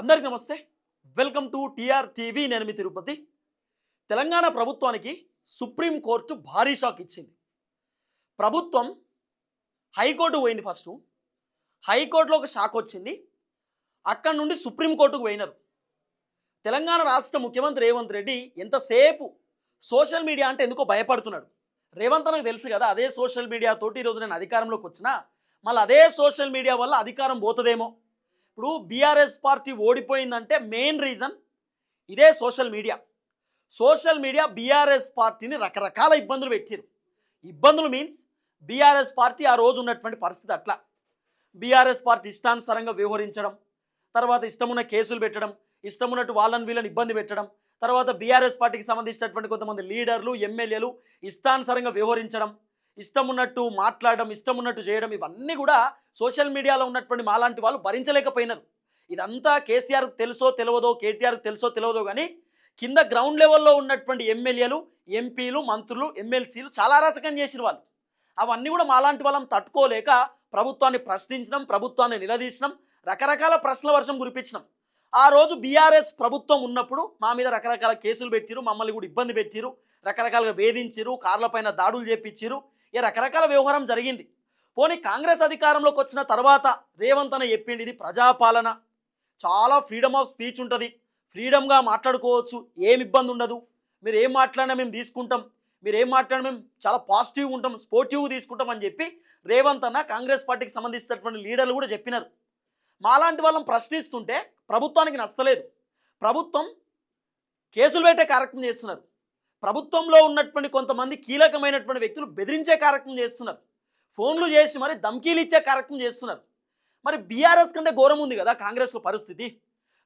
అందరికి నమస్తే. Welcome to TR TV నేను మీ తిరుపతి. తెలంగాణ ప్రభుత్వానికి సుప్రీంకోర్టు భారీ షాక్ ఇచ్చింది. ప్రభుత్వం హైకోర్టు పోయింది ఫస్ట్ హైకోర్టులో ఒక షాక్ వచ్చింది. అక్కడి నుండి సుప్రీంకోర్టుకు పోయినారు. తెలంగాణ రాష్ట్ర ముఖ్యమంత్రి రేవంత్ రెడ్డి ఎంతసేపు సోషల్ మీడియా అంటే ఎందుకో భయపడుతున్నాడు. రేవంత్ నాకు తెలుసు కదా అదే సోషల్ మీడియా తోటి ఈరోజు నేను అధికారంలోకి వచ్చినా మళ్ళీ అదే సోషల్ మీడియా వల్ల అధికారం పోతుందేమో. ఇప్పుడు బీఆర్ఎస్ పార్టీ ఓడిపోయిందంటే మెయిన్ రీజన్ ఇదే social media social media BRS పార్టీని రకరకాల ఇబ్బందులు పెట్టారు. ఇబ్బందులు మీన్స్ బీఆర్ఎస్ పార్టీ ఆ రోజు ఉన్నటువంటి పరిస్థితి అట్లా. బీఆర్ఎస్ పార్టీ ఇష్టానుసారంగా వ్యవహరించడం తర్వాత ఇష్టమున్న కేసులు పెట్టడం ఇష్టమున్నట్టు వాళ్ళని వీళ్ళని ఇబ్బంది పెట్టడం తర్వాత బీఆర్ఎస్ పార్టీకి సంబంధించినటువంటి కొంతమంది లీడర్లు ఎమ్మెల్యేలు ఇష్టానుసారంగా వ్యవహరించడం ఇష్టం ఉన్నట్టు మాట్లాడడం ఇష్టం ఉన్నట్టు చేయడం ఇవన్నీ కూడా సోషల్ మీడియాలో ఉన్నటువంటి మాలాంటి వాళ్ళు భరించలేకపోయినారు. ఇదంతా కేసీఆర్కు తెలుసో తెలియదో కేటీఆర్కు తెలుసో తెలియదో కానీ కింద గ్రౌండ్ లెవెల్లో ఉన్నటువంటి ఎమ్మెల్యేలు ఎంపీలు మంత్రులు ఎమ్మెల్సీలు చాలా అరాచకం చేసిన వాళ్ళు. అవన్నీ కూడా మాలాంటి వాళ్ళం తట్టుకోలేక ప్రభుత్వాన్ని ప్రశ్నించడం ప్రభుత్వాన్ని నిలదీసడం రకరకాల ప్రశ్నల వర్షం కురిపించడం ఆ రోజు బీఆర్ఎస్ ప్రభుత్వం ఉన్నప్పుడు మా మీద రకరకాల కేసులు పెట్టిరు మమ్మల్ని కూడా ఇబ్బంది పెట్టిరు రకరకాలుగా వేధించిరు కార్లపైన దాడులు చేపించిరు ఈ రకరకాల వ్యవహారం జరిగింది. పోనీ కాంగ్రెస్ అధికారంలోకి వచ్చిన తర్వాత రేవంత్ అని చెప్పింది ఇది ప్రజాపాలన. చాలా ఫ్రీడమ్ ఆఫ్ స్పీచ్ ఉంటుంది. ఫ్రీడమ్గా మాట్లాడుకోవచ్చు. ఏమి ఇబ్బంది ఉండదు. మీరు ఏం మాట్లాడినా మేము తీసుకుంటాం. మీరు ఏం మాట్లాడినా మేము చాలా పాజిటివ్గా ఉంటాం స్పోర్టివ్గా తీసుకుంటాం అని చెప్పి రేవంత్ అన్న కాంగ్రెస్ పార్టీకి సంబంధించినటువంటి లీడర్లు కూడా చెప్పినారు. మాలాంటి వాళ్ళని ప్రశ్నిస్తుంటే ప్రభుత్వానికి నచ్చలేదు. ప్రభుత్వం కేసులు పెట్టే కార్యక్రమం చేస్తున్నారు. ప్రభుత్వంలో ఉన్నటువంటి కొంతమంది కీలకమైనటువంటి వ్యక్తులు బెదిరించే కార్యక్రమం చేస్తున్నారు. ఫోన్లు చేసి మరి ధమ్కీలు ఇచ్చే కార్యక్రమం చేస్తున్నారు. మరి బీఆర్ఎస్ కంటే ఘోరం ఉంది కదా కాంగ్రెస్లో పరిస్థితి.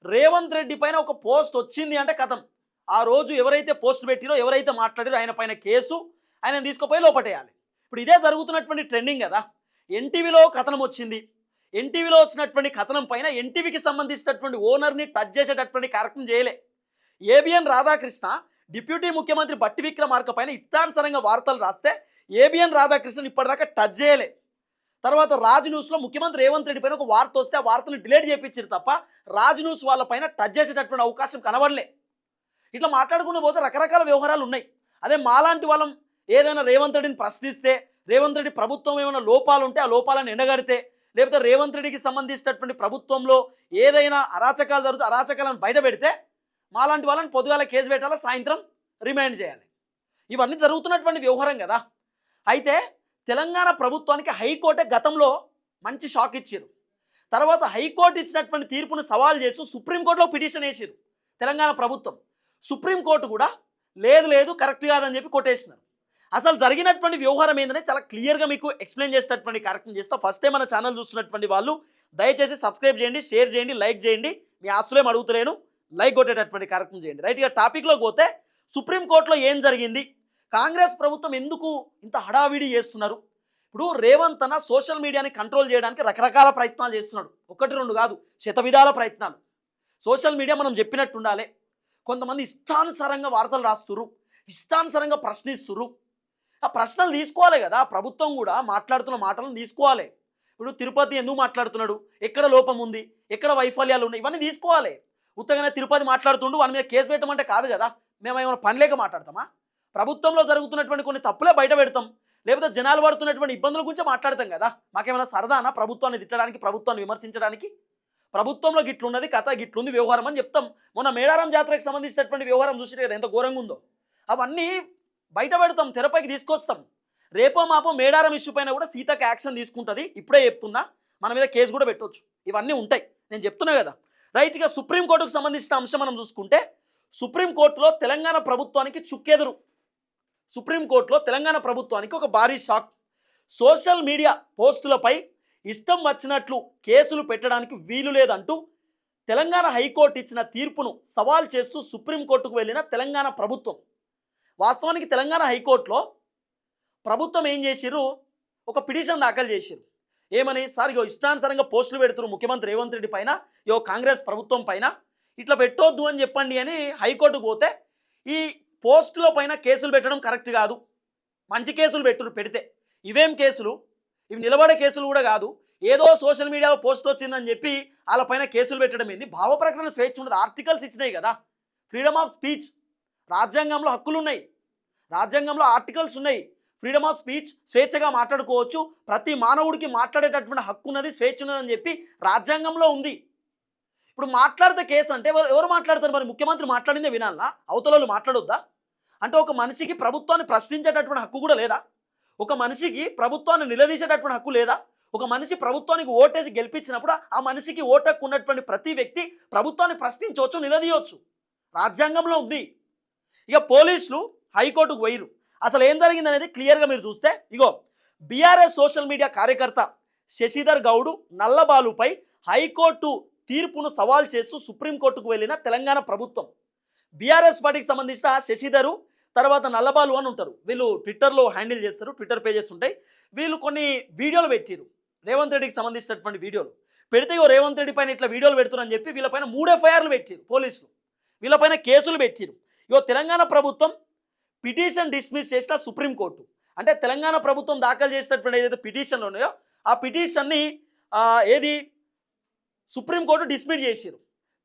రేవంత్ రెడ్డి పైన ఒక పోస్ట్ వచ్చింది అంటే కథం. ఆ రోజు ఎవరైతే పోస్ట్ పెట్టిరో ఎవరైతే మాట్లాడారో ఆయన పైన కేసు ఆయన తీసుకుపోయి లోపటేయాలి. ఇప్పుడు ఇదే జరుగుతున్నటువంటి ట్రెండింగ్ కదా. ఎన్టీవీలో కథనం వచ్చింది. ఎన్టీవీలో వచ్చినటువంటి కథనం పైన ఎన్టీవీకి సంబంధించినటువంటి ఓనర్ని టచ్ చేసేటటువంటి కార్యక్రమం చేయలే. ఏబిఎన్ రాధాకృష్ణ డిప్యూటీ ముఖ్యమంత్రి బట్టి విక్రమార్క పైన ఇష్టానుసరంగా వార్తలు రాస్తే ఏబిఎన్ రాధాకృష్ణన్ ఇప్పటిదాకా టచ్ చేయలే. తర్వాత రాజ్ న్యూస్లో ముఖ్యమంత్రి రేవంత్ రెడ్డి పైన ఒక వార్త వస్తే ఆ వార్తను డిలేట్ చేయించారు తప్ప రాజ్ న్యూస్ వాళ్ళ పైన టచ్ చేసేటటువంటి అవకాశం కనబడలే. ఇట్లా మాట్లాడుకుంటూ పోతే రకరకాల వ్యవహారాలు ఉన్నాయి. అదే మాలాంటి వాళ్ళం ఏదైనా రేవంత్ రెడ్డిని ప్రశ్నిస్తే రేవంత్ రెడ్డి ప్రభుత్వం ఏమైనా లోపాలు ఉంటే ఆ లోపాలను ఎండగడితే లేకపోతే రేవంత్ రెడ్డికి సంబంధించినటువంటి ప్రభుత్వంలో ఏదైనా అరాచకాలు జరుగుతూ అరాచకాలను బయట పెడితే మాలాంటి వాళ్ళని పొద్దుగాల కేసు పెట్టాలా సాయంత్రం రిమైండ్ చేయాలి. ఇవన్నీ జరుగుతున్నటువంటి వ్యవహారం కదా. అయితే తెలంగాణ ప్రభుత్వానికి హైకోర్టే గతంలో మంచి షాక్ ఇచ్చారు. తర్వాత హైకోర్టు ఇచ్చినటువంటి తీర్పును సవాల్ చేస్తూ సుప్రీంకోర్టులో పిటిషన్ వేసారు తెలంగాణ ప్రభుత్వం. సుప్రీంకోర్టు కూడా లేదు లేదు కరెక్ట్ కాదని చెప్పి కొట్టేసినారు. అసలు జరిగినటువంటి వ్యవహారం ఏంటనే చాలా క్లియర్గా మీకు ఎక్స్ప్లెయిన్ చేసేటటువంటి కార్యక్రమం చేస్తా. ఫస్ట్ టైం మన ఛానల్ చూస్తున్నటువంటి వాళ్ళు దయచేసి సబ్స్క్రైబ్ చేయండి షేర్ చేయండి లైక్ చేయండి. మీ ఆస్తులేం అడుగుతలేను. లైక్ కొట్టేటటువంటి కార్యక్రమం చేయండి. రైట్ ఇక టాపిక్లో పోతే సుప్రీంకోర్టులో ఏం జరిగింది? కాంగ్రెస్ ప్రభుత్వం ఎందుకు ఇంత హడావిడి చేస్తున్నారు? ఇప్పుడు రేవంత్ అన్న సోషల్ మీడియాని కంట్రోల్ చేయడానికి రకరకాల ప్రయత్నాలు చేస్తున్నాడు. ఒకటి రెండు కాదు శతవిధాల ప్రయత్నాలు. సోషల్ మీడియా మనం చెప్పినట్టు ఉండాలి కొంతమంది ఇష్టానుసారంగా వార్తలు రాస్తురు ఇష్టానుసారంగా ప్రశ్నిస్తురు ఆ ప్రశ్నలు తీసుకోవాలి కదా ప్రభుత్వం కూడా మాట్లాడుతున్న మాటలను తీసుకోవాలి. ఇప్పుడు తిరుపతి ఎందుకు మాట్లాడుతున్నాడు? ఎక్కడ లోపం ఉంది? ఎక్కడ వైఫల్యాలు ఉన్నాయి? ఇవన్నీ తీసుకోవాలి. ఉత్తగానే తిరుపతి మాట్లాడుతుండు వాళ్ళ మీద కేసు పెట్టమంటే కాదు కదా. మేము ఏమైనా పనిలేక మాట్లాడతామా? ప్రభుత్వంలో జరుగుతున్నటువంటి కొన్ని తప్పులే బయట పెడతాం. లేకపోతే జనాలు పడుతున్నటువంటి ఇబ్బందుల గురించి మాట్లాడతాం కదా. మాకేమైనా సరదానా ప్రభుత్వాన్ని తిట్టడానికి ప్రభుత్వాన్ని విమర్శించడానికి? ప్రభుత్వంలో గిట్లున్నది కథ గిట్లుంది వ్యవహారం అని చెప్తాం. మొన్న మేడారం జాతరకు సంబంధించినటువంటి వ్యవహారం చూసిరు కదా ఎంత ఘోరంగా ఉందో. అవన్నీ బయట పెడతాం తెరపైకి తీసుకొస్తాం. రేపో మాపో మేడారం ఇష్యూ పైన కూడా సీతకు యాక్షన్ తీసుకుంటుంది. ఇప్పుడే చెప్తున్నా. మన మీద కేసు కూడా పెట్టవచ్చు ఇవన్నీ ఉంటాయి. నేను చెప్తున్నా కదా. రైట్గా సుప్రీంకోర్టుకు సంబంధించిన అంశం మనం చూసుకుంటే సుప్రీంకోర్టులో తెలంగాణ ప్రభుత్వానికి చుక్కెదురు. సుప్రీంకోర్టులో తెలంగాణ ప్రభుత్వానికి ఒక భారీ షాక్. సోషల్ మీడియా పోస్టులపై ఇష్టం వచ్చినట్లు కేసులు పెట్టడానికి వీలు లేదంటూ తెలంగాణ హైకోర్టు ఇచ్చిన తీర్పును సవాల్ చేస్తూ సుప్రీంకోర్టుకు వెళ్ళిన తెలంగాణ ప్రభుత్వం. వాస్తవానికి తెలంగాణ హైకోర్టులో ప్రభుత్వం ఏం చేసిర్రు? ఒక పిటిషన్ దాఖలు చేసిర్రు. ఏమని? సార్ ఇగో ఇష్టానుసారంగా పోస్టులు పెడుతున్నారు ముఖ్యమంత్రి రేవంత్ రెడ్డి పైన యో కాంగ్రెస్ ప్రభుత్వం పైన. ఇట్లా పెట్టొద్దు అని చెప్పండి అని హైకోర్టుకు పోతే ఈ పోస్టుల పైన కేసులు పెట్టడం కరెక్ట్ కాదు. మంచి కేసులు పెట్టురు పెడితే. ఇవేం కేసులు? ఇవి నిలబడే కేసులు కూడా కాదు. ఏదో సోషల్ మీడియాలో పోస్ట్ వచ్చిందని చెప్పి వాళ్ళపైన కేసులు పెట్టడం ఏంది? భావ ప్రకటన స్వేచ్ఛ ఉండదు. ఆర్టికల్స్ ఇచ్చినాయి కదా. Freedom of speech. రాజ్యాంగంలో హక్కులు ఉన్నాయి రాజ్యాంగంలో ఆర్టికల్స్ ఉన్నాయి. ఫ్రీడమ్ ఆఫ్ స్పీచ్ స్వేచ్ఛగా మాట్లాడుకోవచ్చు. ప్రతి మానవుడికి మాట్లాడేటటువంటి హక్కు ఉన్నది స్వేచ్ఛ ఉన్నదని చెప్పి రాజ్యాంగంలో ఉంది. ఇప్పుడు మాట్లాడితే కేసు అంటే ఎవరు ఎవరు మాట్లాడతారు మరి? ముఖ్యమంత్రి మాట్లాడిందే వినాలా? అవతల మాట్లాడొద్దా? అంటే ఒక మనిషికి ప్రభుత్వాన్ని ప్రశ్నించేటటువంటి హక్కు కూడా లేదా? ఒక మనిషికి ప్రభుత్వాన్ని నిలదీసేటటువంటి హక్కు లేదా? ఒక మనిషి ప్రభుత్వానికి ఓటేసి గెలిపించినప్పుడు ఆ మనిషికి ఓటు ఉన్నటువంటి ప్రతి వ్యక్తి ప్రభుత్వాన్ని ప్రశ్నించవచ్చు నిలదీయవచ్చు. రాజ్యాంగంలో ఉంది. ఇక పోలీసులు హైకోర్టుకు వైరు అసలు ఏం జరిగింది అనేది క్లియర్గా మీరు చూస్తే ఇగో బీఆర్ఎస్ సోషల్ మీడియా కార్యకర్త శశిధర్ గౌడు నల్లబాలుపై హైకోర్టు తీర్పును సవాల్ చేస్తూ సుప్రీంకోర్టుకు వెళ్ళిన తెలంగాణ ప్రభుత్వం. బీఆర్ఎస్ పార్టీకి సంబంధించిన శశిధరు తర్వాత నల్లబాలు అని ఉంటారు. వీళ్ళు ట్విట్టర్లో హ్యాండిల్ చేస్తారు ట్విట్టర్ పేజెస్ ఉంటాయి. వీళ్ళు కొన్ని వీడియోలు పెట్టారు రేవంత్ రెడ్డికి సంబంధించినటువంటి వీడియోలు. పెడితే ఇగో రేవంత్ రెడ్డి పైన ఇట్లా వీడియోలు పెడుతున్నారని చెప్పి వీళ్ళపైన మూడు ఎఫ్ఐఆర్లు పెట్టారు పోలీసులు. వీళ్ళపైన కేసులు పెట్టారు ఇగో తెలంగాణ ప్రభుత్వం పిటిషన్ డిస్మిస్ చేసిన సుప్రీంకోర్టు అంటే తెలంగాణ ప్రభుత్వం దాఖలు చేసినటువంటి ఏదైతే పిటిషన్లు ఉన్నాయో ఆ పిటిషన్ని ఏది? సుప్రీంకోర్టు డిస్మిస్ చేసిరు.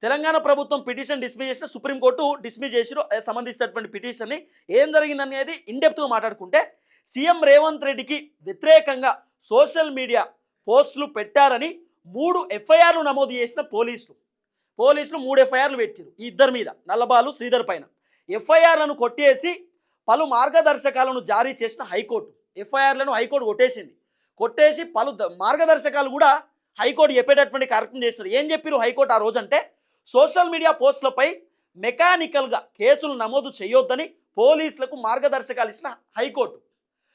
తెలంగాణ ప్రభుత్వం పిటిషన్ డిస్మిస్ చేసిన సుప్రీంకోర్టు డిస్మిస్ చేసిరు. సంబంధించినటువంటి పిటిషన్ని. ఏం జరిగిందనేది ఇండెప్త్గా మాట్లాడుకుంటే సీఎం రేవంత్ రెడ్డికి వ్యతిరేకంగా సోషల్ మీడియా పోస్టులు పెట్టారని మూడు ఎఫ్ఐఆర్లు నమోదు చేసిన పోలీసులు. పోలీసులు మూడు ఎఫ్ఐఆర్లు పెట్టారు ఈ ఇద్దరి మీద నల్లబాలు శ్రీధర్ పైన. ఎఫ్ఐఆర్లను కొట్టేసి పలు మార్గదర్శకాలను జారీ చేసిన హైకోర్టు ఎఫ్ఐఆర్లను హైకోర్టు కొట్టేసింది. కొట్టేసి పలు ద- మార్గదర్శకాలు కూడా హైకోర్టు చెప్పేటటువంటి కార్యక్రమం చేస్తారు ఏం చెప్పారు హైకోర్టు ఆ రోజంటే సోషల్ మీడియా పోస్టులపై మెకానికల్గా కేసులు నమోదు చేయొద్దని పోలీసులకు మార్గదర్శకాలు ఇచ్చిన హైకోర్టు.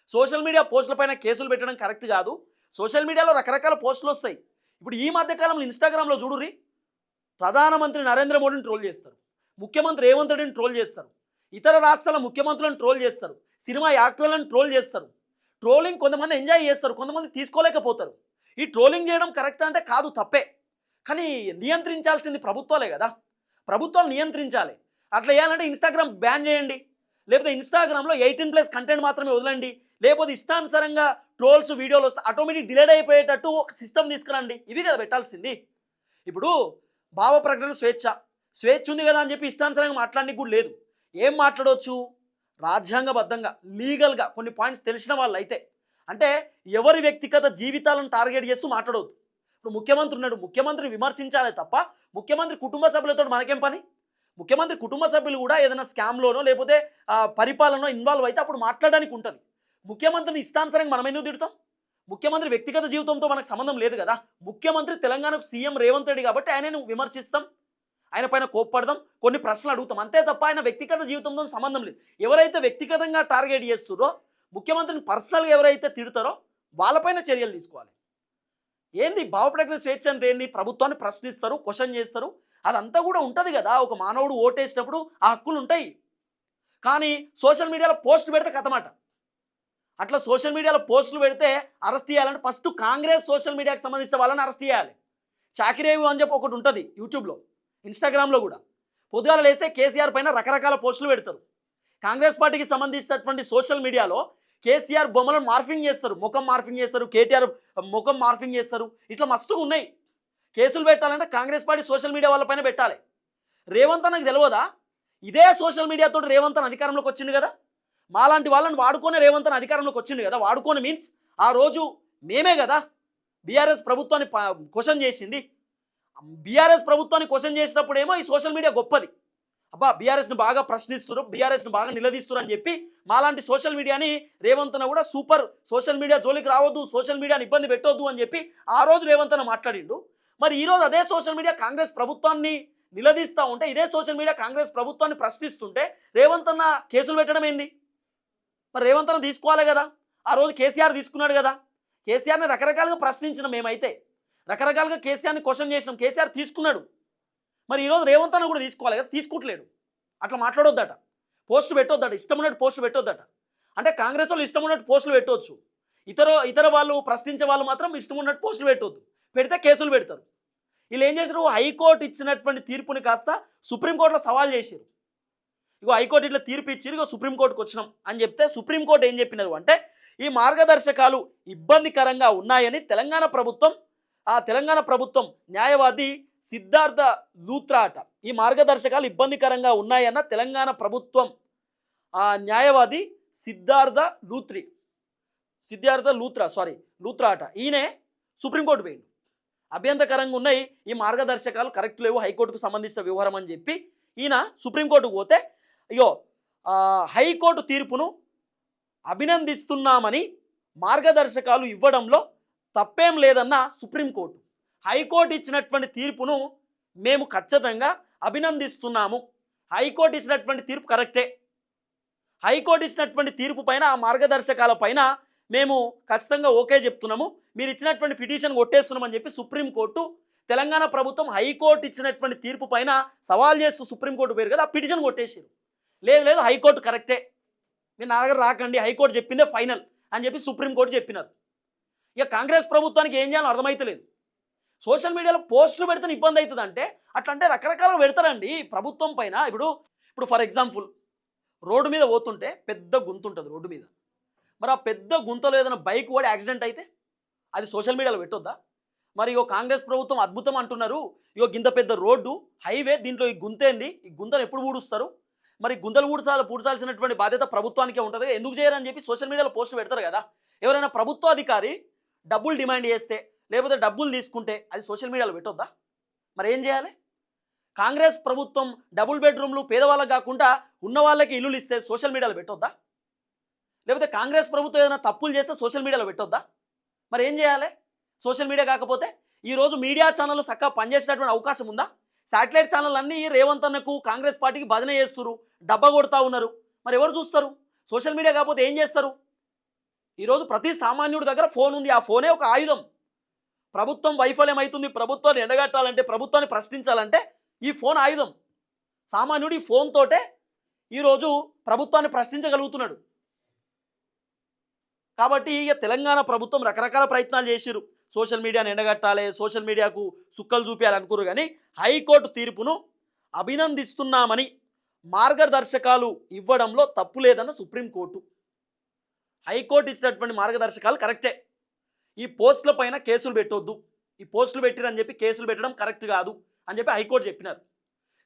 సోషల్ మీడియా పోస్టులపైన కేసులు పెట్టడం కరెక్ట్ కాదు. సోషల్ మీడియాలో రకరకాల పోస్టులు వస్తాయి. ఇప్పుడు ఈ మధ్యకాలంలో ఇన్స్టాగ్రామ్లో చూడుర్రి ప్రధానమంత్రి నరేంద్ర మోడీని ట్రోల్ చేస్తారు. ముఖ్యమంత్రి రేవంత్ రెడ్డిని ట్రోల్ చేస్తారు. ఇతర రాష్ట్రాల ముఖ్యమంత్రులను ట్రోల్ చేస్తారు. సినిమా యాక్టర్లను ట్రోల్ చేస్తారు. ట్రోలింగ్ కొంతమంది ఎంజాయ్ చేస్తారు. కొంతమంది తీసుకోలేకపోతారు. ఈ ట్రోలింగ్ చేయడం కరెక్ట్ అంటే కాదు తప్పే. కానీ నియంత్రించాల్సింది ప్రభుత్వాలే కదా. ప్రభుత్వాలు నియంత్రించాలి. అట్లా చేయాలంటే ఇన్స్టాగ్రామ్ బ్యాన్ చేయండి. లేకపోతే ఇన్స్టాగ్రామ్లో ఎయిటీన్ ప్లస్ కంటెంట్ మాత్రమే వదలండి. లేకపోతే ఇష్టానుసారంగా ట్రోల్స్ వీడియోలు వస్తే ఆటోమేటిక్ డిలేడ్ అయిపోయేటట్టు ఒక సిస్టమ్ తీసుకురండి. ఇది కదా పెట్టాల్సింది. ఇప్పుడు భావ ప్రకటన స్వేచ్ఛ. స్వేచ్ఛ ఉంది కదా అని చెప్పి ఇష్టానుసారంగా మాట్లాడడానికి కూడా లేదు. ఏం మాట్లాడవచ్చు రాజ్యాంగబద్ధంగా లీగల్గా కొన్ని పాయింట్స్ తెలిసిన వాళ్ళు అయితే అంటే ఎవరి వ్యక్తిగత జీవితాలను టార్గెట్ చేస్తూ మాట్లాడవద్దు ఇప్పుడు ముఖ్యమంత్రి ఉన్నాడు. ముఖ్యమంత్రిని విమర్శించాలే తప్ప ముఖ్యమంత్రి కుటుంబ సభ్యులతో మనకేం పని? ముఖ్యమంత్రి కుటుంబ సభ్యులు కూడా ఏదైనా స్కామ్లోనో లేకపోతే పరిపాలనలో ఇన్వాల్వ్ అయితే అప్పుడు మాట్లాడడానికి ఉంటుంది. ముఖ్యమంత్రిని ఇష్టానుసరంగా మనం ఎందుకు తిడతాం? ముఖ్యమంత్రి వ్యక్తిగత జీవితంతో మనకు సంబంధం లేదు కదా. ముఖ్యమంత్రి తెలంగాణకు సీఎం రేవంత్ రెడ్డి కాబట్టి ఆయనను విమర్శిస్తాం. ఆయన పైన కోప్పడదాం కొన్ని ప్రశ్నలు అడుగుతాం. అంతే తప్ప ఆయన వ్యక్తిగత జీవితంతో సంబంధం లేదు. ఎవరైతే వ్యక్తిగతంగా టార్గెట్ చేస్తారో ముఖ్యమంత్రిని పర్సనల్గా ఎవరైతే తిడతారో వాళ్ళపైన చర్యలు తీసుకోవాలి. ఏంది భావప్రకటన స్వేచ్ఛ అంటే ఏంది? ప్రభుత్వాన్ని ప్రశ్నిస్తారు క్వశ్చన్ చేస్తారు. అదంతా కూడా ఉంటుంది కదా. ఒక మానవుడు ఓటేసినప్పుడు ఆ హక్కులు ఉంటాయి. కానీ సోషల్ మీడియాలో పోస్ట్ పెడితే కథమాట అట్లా సోషల్ మీడియాలో పోస్టులు పెడితే అరెస్ట్ చేయాలంటే ఫస్ట్ కాంగ్రెస్ సోషల్ మీడియాకి సంబంధించిన వాళ్ళని అరెస్ట్ చేయాలి. చాకిరేవి అని చెప్పి ఒకటి ఉంటుంది యూట్యూబ్లో. ఇన్స్టాగ్రామ్లో కూడా. పొద్దుగాల లేస్తే కేసీఆర్ పైన రకరకాల పోస్టులు పెడతారు. కాంగ్రెస్ పార్టీకి సంబంధించినటువంటి సోషల్ మీడియాలో కేసీఆర్ బొమ్మలను మార్ఫింగ్ చేస్తారు. ముఖం మార్ఫింగ్ చేస్తారు. కేటీఆర్ ముఖం మార్ఫింగ్ చేస్తారు. ఇట్లా మస్తుగా ఉన్నాయి. కేసులు పెట్టాలంటే కాంగ్రెస్ పార్టీ సోషల్ మీడియా వాళ్ళపైన పెట్టాలి. రేవంత్ నాకు తెలియదా? ఇదే సోషల్ మీడియాతో రేవంత్ అధికారంలోకి వచ్చింది కదా? మాలాంటి వాళ్ళని వాడుకొని రేవంత్ అధికారంలోకి వచ్చింది కదా? వాడుకొని మీన్స్ ఆ రోజు మేమే కదా? బీఆర్ఎస్ ప్రభుత్వాన్ని క్వశ్చన్ చేసింది. బీఆర్ఎస్ ప్రభుత్వాన్ని క్వశ్చన్ చేసినప్పుడు ఏమో ఈ సోషల్ మీడియా గొప్పది. అబ్బా బీఆర్ఎస్ని బాగా ప్రశ్నిస్తున్నారు బీఆర్ఎస్ని బాగా నిలదీస్తున్నారు అని చెప్పి మాలాంటి సోషల్ మీడియాని రేవంతన కూడా సూపర్ సోషల్ మీడియా జోలికి రావద్దు సోషల్ మీడియాని ఇబ్బంది పెట్టొద్దు అని చెప్పి ఆ రోజు రేవంతన మాట్లాడిండు. మరి ఈరోజు అదే సోషల్ మీడియా కాంగ్రెస్ ప్రభుత్వాన్ని నిలదీస్తూ ఉంటే ఇదే సోషల్ మీడియా కాంగ్రెస్ ప్రభుత్వాన్ని ప్రశ్నిస్తుంటే రేవంత్ అన్న కేసులు పెట్టడం ఏంది? మరి రేవంత్ అన్న తీసుకోవాలి కదా? ఆ రోజు కేసీఆర్ తీసుకున్నాడు కదా? కేసీఆర్ని రకరకాలుగా ప్రశ్నించిన మేమైతే. రకరకాలుగా కేసీఆర్ని క్వశ్చన్ చేసినాం. కేసీఆర్ తీసుకున్నాడు. మరి ఈరోజు రేవంత్ అన్న కూడా తీసుకోవాలి కదా? తీసుకుంటలేడు. అట్లా మాట్లాడొద్దట. పోస్టులు పెట్టొద్దట. ఇష్టం ఉన్నట్టు పోస్టులు పెట్టొద్దట. అంటే కాంగ్రెస్ వాళ్ళు ఇష్టం ఉన్నట్టు పోస్టులు పెట్టవచ్చు ఇతర ఇతర వాళ్ళు ప్రశ్నించే వాళ్ళు మాత్రం ఇష్టం ఉన్నట్టు పోస్టులు పెట్టొద్దు. పెడితే కేసులు పెడతారు. వీళ్ళు ఏం చేశారు? హైకోర్టు ఇచ్చినటువంటి తీర్పుని కాస్త సుప్రీంకోర్టులో సవాల్ చేశారు. ఇగో హైకోర్టు ఇట్లా తీర్పు ఇచ్చారు ఇగో సుప్రీంకోర్టుకు వచ్చినాం అని చెప్తే సుప్రీంకోర్టు ఏం చెప్పినారు అంటే ఈ మార్గదర్శకాలు ఇబ్బందికరంగా ఉన్నాయని తెలంగాణ ప్రభుత్వం ఆ తెలంగాణ ప్రభుత్వం న్యాయవాది సిద్ధార్థ లూత్రా ఈ మార్గదర్శకాలు ఇబ్బందికరంగా ఉన్నాయన్న తెలంగాణ ప్రభుత్వం ఆ న్యాయవాది సిద్ధార్థ లూత్రి సిద్ధార్థ లూత్రా సారీ లూత్రా ఈయనే సుప్రీంకోర్టు పోయిండు అభ్యంతకరంగా ఉన్నాయి. ఈ మార్గదర్శకాలు కరెక్ట్ లేవు హైకోర్టుకు సంబంధించిన వ్యవహారం అని చెప్పి ఈయన సుప్రీంకోర్టుకు పోతే అయ్యో హైకోర్టు తీర్పును అభినందిస్తున్నామని మార్గదర్శకాలు ఇవ్వడంలో తప్పేం లేదన్న సుప్రీంకోర్టు హైకోర్టు ఇచ్చినటువంటి తీర్పును మేము ఖచ్చితంగా అభినందిస్తున్నాము. హైకోర్టు ఇచ్చినటువంటి తీర్పు కరెక్టే. హైకోర్టు ఇచ్చినటువంటి తీర్పు పైన ఆ మార్గదర్శకాల పైన మేము ఖచ్చితంగా ఓకే చెప్తున్నాము. మీరు ఇచ్చినటువంటి పిటిషన్ కొట్టేస్తున్నామని చెప్పి సుప్రీంకోర్టు తెలంగాణ ప్రభుత్వం హైకోర్టు ఇచ్చినటువంటి తీర్పు పైన సవాల్ చేస్తూ సుప్రీంకోర్టు పేరు కదా ఆ పిటిషన్ కొట్టేసారు లేదు లేదు హైకోర్టు కరెక్టే. మీరు నా దగ్గర రాకండి హైకోర్టు చెప్పిందే ఫైనల్ అని చెప్పి సుప్రీంకోర్టు చెప్పినారు. ఇక కాంగ్రెస్ ప్రభుత్వానికి ఏం చేయాలో అర్థమైతలేదు. సోషల్ మీడియాలో పోస్టులు పెడితే ఇబ్బంది అవుతుంది అంటే అట్లా అంటే రకరకాల పెడతారండి ప్రభుత్వం పైన. ఇప్పుడు ఇప్పుడు ఫర్ ఎగ్జాంపుల్ రోడ్డు మీద పోతుంటే పెద్ద గుంత ఉంటుంది రోడ్డు మీద. మరి ఆ పెద్ద గుంతలో ఏదైనా బైక్ కూడా యాక్సిడెంట్ అయితే అది సోషల్ మీడియాలో పెట్టొద్దా? మరి ఇగో కాంగ్రెస్ ప్రభుత్వం అద్భుతం అంటున్నారు ఇగో గింత పెద్ద రోడ్డు హైవే దీంట్లో ఈ గుంతేంది ఈ గుంతను ఎప్పుడు ఊడుస్తారు? మరి గుంతలు ఊడ్చాలి పూడ్చాల్సినటువంటి బాధ్యత ప్రభుత్వానికే ఉంటుంది ఎందుకు చేయరని చెప్పి సోషల్ మీడియాలో పోస్టులు పెడతారు కదా. ఎవరైనా ప్రభుత్వ అధికారి డబ్బులు డిమాండ్ చేస్తే లేకపోతే డబ్బులు తీసుకుంటే అది సోషల్ మీడియాలో పెట్టొద్దా? మరి ఏం చేయాలి? కాంగ్రెస్ ప్రభుత్వం డబుల్ బెడ్రూమ్లు పేదవాళ్ళకు కాకుండా ఉన్న వాళ్ళకి ఇల్లులు ఇస్తే సోషల్ మీడియాలో పెట్టొద్దా? లేకపోతే కాంగ్రెస్ ప్రభుత్వం ఏదైనా తప్పులు చేస్తే సోషల్ మీడియాలో పెట్టొద్దా? మరి ఏం చేయాలి? సోషల్ మీడియా కాకపోతే ఈరోజు మీడియా ఛానళ్ళు చక్కగా పనిచేసేటటువంటి అవకాశం ఉందా? శాటిలైట్ ఛానల్ అన్నీ రేవంత్ అన్నకు కాంగ్రెస్ పార్టీకి భజన చేస్తున్నారు డబ్బా కొడతా ఉన్నారు. మరి ఎవరు చూస్తారు? సోషల్ మీడియా కాకపోతే ఏం చేస్తారు? ఈరోజు ప్రతి సామాన్యుడి దగ్గర ఫోన్ ఉంది. ఆ ఫోనే ఒక ఆయుధం. ప్రభుత్వం వైఫల్యం అవుతుంది ప్రభుత్వాన్ని ఎండగట్టాలంటే ప్రభుత్వాన్ని ప్రశ్నించాలంటే ఈ ఫోన్ ఆయుధం. సామాన్యుడు ఈ ఫోన్ తోటే ఈరోజు ప్రభుత్వాన్ని ప్రశ్నించగలుగుతున్నాడు. కాబట్టి ఇక తెలంగాణ ప్రభుత్వం రకరకాల ప్రయత్నాలు చేసిరు సోషల్ మీడియాని ఎండగట్టాలి సోషల్ మీడియాకు సుక్కలు చూపించాలి కానీ హైకోర్టు తీర్పును అభినందిస్తున్నామని మార్గదర్శకాలు ఇవ్వడంలో తప్పు లేదన్న సుప్రీంకోర్టు. హైకోర్టు ఇచ్చినటువంటి మార్గదర్శకాలు కరెక్టే. ఈ పోస్టుల పైన కేసులు పెట్టొద్దు. ఈ పోస్టులు పెట్టిరని చెప్పి కేసులు పెట్టడం కరెక్ట్ కాదు అని చెప్పి హైకోర్టు చెప్పినారు.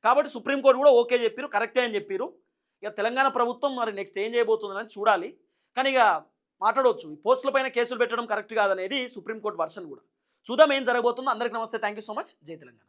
కాబట్టి సుప్రీంకోర్టు కూడా ఓకే చెప్పారు కరెక్టే అని చెప్పారు. ఇక తెలంగాణ ప్రభుత్వం మరి నెక్స్ట్ ఏం చేయబోతుందని చూడాలి. కానీ ఇక మాట్లాడవచ్చు ఈ పోస్టుల పైన కేసులు పెట్టడం కరెక్ట్ కాదనేది సుప్రీంకోర్టు వర్షన్ కూడా. చూద్దాం ఏం జరగబోతుందో. అందరికీ నమస్తే. Thank you so much. జై తెలంగాణ.